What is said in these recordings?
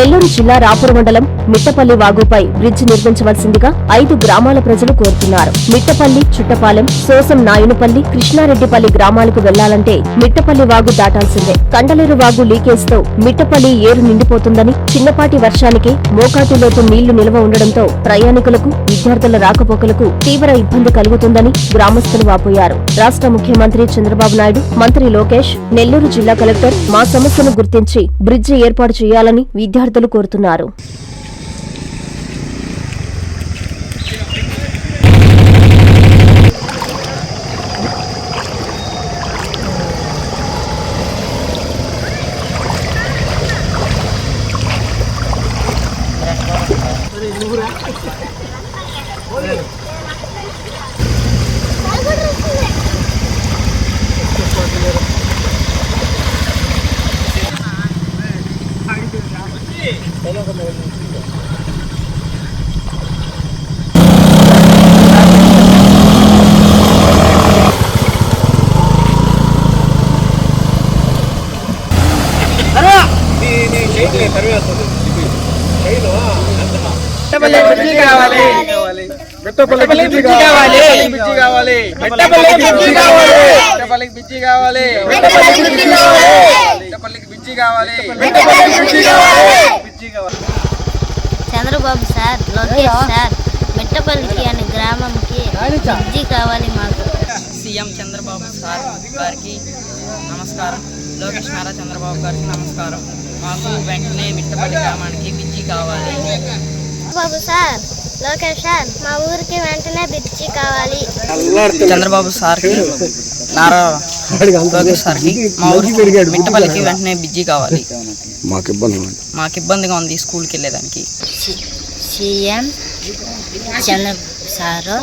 నెల్లూరు జిల్లా రాపూర్ మండలం మిట్టపల్లి వాగుపై బ్రిడ్జ్ నిర్మించవలసిందిగా ఐదు గ్రామాల ప్రజలు కోరుతున్నారు. మిట్టపల్లి చుట్టపాలెం సోసం నాయునుపల్లి కృష్ణారెడ్డిపల్లి గ్రామాలకు వెళ్ళాలంటే మిట్టపల్లి వాగు దాటాల్సిందే. కండలేరు వాగు లీకేజ్తో మిట్టపల్లి ఏరు నిండిపోతుందని చిన్నపాటి వర్షానికి మోకాటిలోతు నీళ్ళు నిల్వ ఉండడంతో ప్రయాణికులకు విద్యార్థుల రాకపోకలకు తీవ్ర ఇబ్బంది కలుగుతుందని గ్రామస్తులు వాపోయారు. రాష్ట్ర ముఖ్యమంత్రి చంద్రబాబు నాయుడు మంత్రి లోకేష్ నెల్లూరు జిల్లా కలెక్టర్ మా సమస్యను గుర్తించి బ్రిడ్జి ఏర్పాటు చేయాలని విద్యార్థులు కోరుతున్నారు. బ్రిడ్జి కావాలి. మెట్టపల్లి కావాలి. కావాలి. మెట్టపల్లి కావాలి. మెట్టపల్లి బ్రిడ్జి కావాలి. మెట్టపల్లి బ్రిడ్జి కావాలి. మెట్టపల్లి కావాలి. మెట్టపల్లి కావాలి. చంద్రబాబు సార్ లోకేష్ సార్ మిట్టపల్లికి అనే గ్రామంకి బ్రిడ్జి కావాలి మాకు. సీఎం చంద్రబాబు సార్ గారికి నమస్కారం. లోకేష్ నారా చంద్రబాబు గారికి నమస్కారం. మాకు వెంటనే మిట్టపల్లి గ్రామానికి బిజ్జి కావాలి. బాబు సార్ లోకేష్ సార్ మా ఊరికి వెంటనే బ్రిడ్జి కావాలి. చంద్రబాబు సార్కి నారా లోకేష్ సార్కి మా ఊరికి మిట్టపల్లికి వెంటనే బిజ్జి కావాలి. మాకు ఇబ్బంది ఉంది మాకు ఇబ్బందిగా ఉంది స్కూల్కి వెళ్ళేదానికి. CM Chandra sir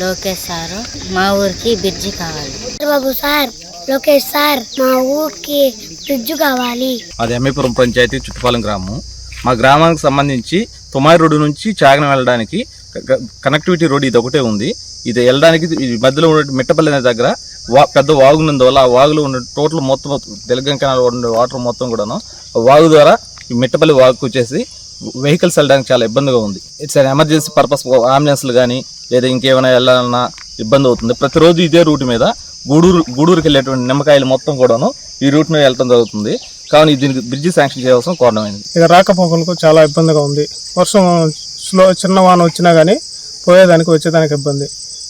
Lokesh sir మా ఊరికి బ్రిడ్జి కావాలి. బాబు సార్ లోకేష్ సార్ మా ఊరికి ఫ్రిడ్జ్ కావాలి. అది ఎమ్మెపురం పంచాయతీ చుట్టుపాలెం గ్రామం. మా గ్రామానికి సంబంధించి తుమాయి రోడ్డు నుంచి చాగనం వెళ్ళడానికి కనెక్టివిటీ రోడ్ ఇది ఒకటే ఉంది. ఇది వెళ్ళడానికి ఈ మధ్యలో ఉన్న మిట్టపల్లి అనే దగ్గర వా పెద్ద వాగు ఉన్నందువల్ల ఆ వాగులో ఉన్న టోటల్ మొత్తం తెలుగు కెనాల్ ఉండే వాటర్ మొత్తం కూడాను వాగు ద్వారా ఈ మిట్టపల్లి వాగుకు వచ్చేసి వెహికల్స్ వెళ్ళడానికి చాలా ఇబ్బందిగా ఉంది. ఇట్స్ ఎమర్జెన్సీ పర్పస్ అంబులెన్స్లు కానీ లేదా ఇంకేమైనా వెళ్ళాలన్నా ఇబ్బంది అవుతుంది. ప్రతిరోజు ఇదే రూట్ మీద గూడూరు గూడూరుకి వెళ్ళేటువంటి నిమ్మకాయలు మొత్తం కూడాను ఈ రూట్ మీద వెళ్ళడం జరుగుతుంది. కావున దీనికి బ్రిడ్జి శాంక్షన్ చేయవలసిన కారణమైంది ఇక రాకపోకలకు చాలా ఇబ్బందిగా ఉంది. వర్షం స్లో చిన్న వాన వచ్చినా కానీ పోయేదానికి వచ్చేదానికి ఇబ్బంది.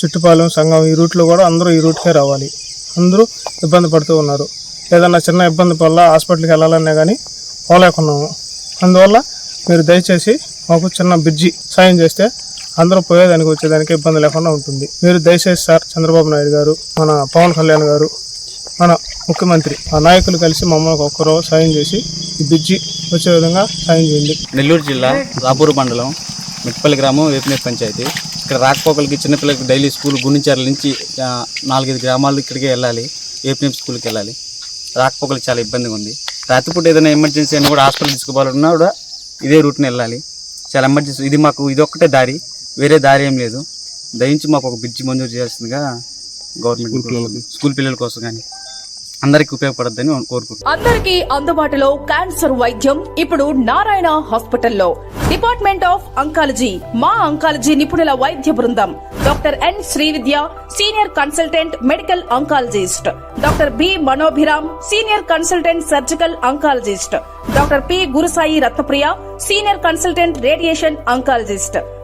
చుట్టుపాలెం సంఘం ఈ రూట్లో కూడా అందరూ ఈ రూట్కే రావాలి. అందరూ ఇబ్బంది పడుతూ ఉన్నారు. ఏదన్నా చిన్న ఇబ్బంది వల్ల హాస్పిటల్కి వెళ్ళాలన్నా కానీ పోలేకున్నాము. అందువల్ల మీరు దయచేసి మాకు చిన్న బ్రిడ్జి సాయం చేస్తే అందరూ పోయేదానికి వచ్చేదానికి ఇబ్బంది లేకుండా ఉంటుంది. మీరు దయచేసి సార్ చంద్రబాబు నాయుడు గారు మన పవన్ కళ్యాణ్ గారు మన ముఖ్యమంత్రి ఆ నాయకులు కలిసి మమ్మల్ని ఒక్కరో సాయం చేసి ఈ బ్రిడ్జి వచ్చే విధంగా సాయం చేయండి. నెల్లూరు జిల్లా రాపూరు మండలం మిట్పల్లి గ్రామం వేపినేట్ పంచాయతీ. ఇక్కడ రాకపోకలకి చిన్నపిల్లలకి డైలీ స్కూల్ గుండించర్ల నుంచి నాలుగైదు గ్రామాలు ఇక్కడికే వెళ్ళాలి ఏపీఎం స్కూల్కి వెళ్ళాలి. రాకపోకలకి చాలా ఇబ్బందిగా ఉంది. రాత్రిపూట ఏదైనా ఎమర్జెన్సీ అయినా కూడా హాస్పిటల్ తీసుకోవాలన్నా కూడా ఇదే రూట్ని వెళ్ళాలి. చాలా ఎమర్జెన్సీ ఇది మాకు ఇది ఒక్కటే దారి. వేరే దారి ఏం లేదు. దయించి మాకు ఒక బ్రిడ్జి మంజూరు చేయాల్సిందిగా గవర్నమెంట్ స్కూల్ పిల్లల కోసం కానీ అందరికీ ఉపయోగపడద్దని కోరుకుంటున్నాను అందరికీ అందుబాటులో క్యాన్సర్ వైద్యం ఇప్పుడు నారాయణ హాస్పిటల్లో. డిపార్ట్మెంట్ ఆఫ్ అంకాలజీ మా అంకాలజీ నిపుణుల వైద్య బృందం. Doctor N Srividya senior consultant medical oncologist. Doctor B Manobhiram senior consultant surgical oncologist. Doctor P Gurusai Ratnapriya senior consultant radiation oncologist.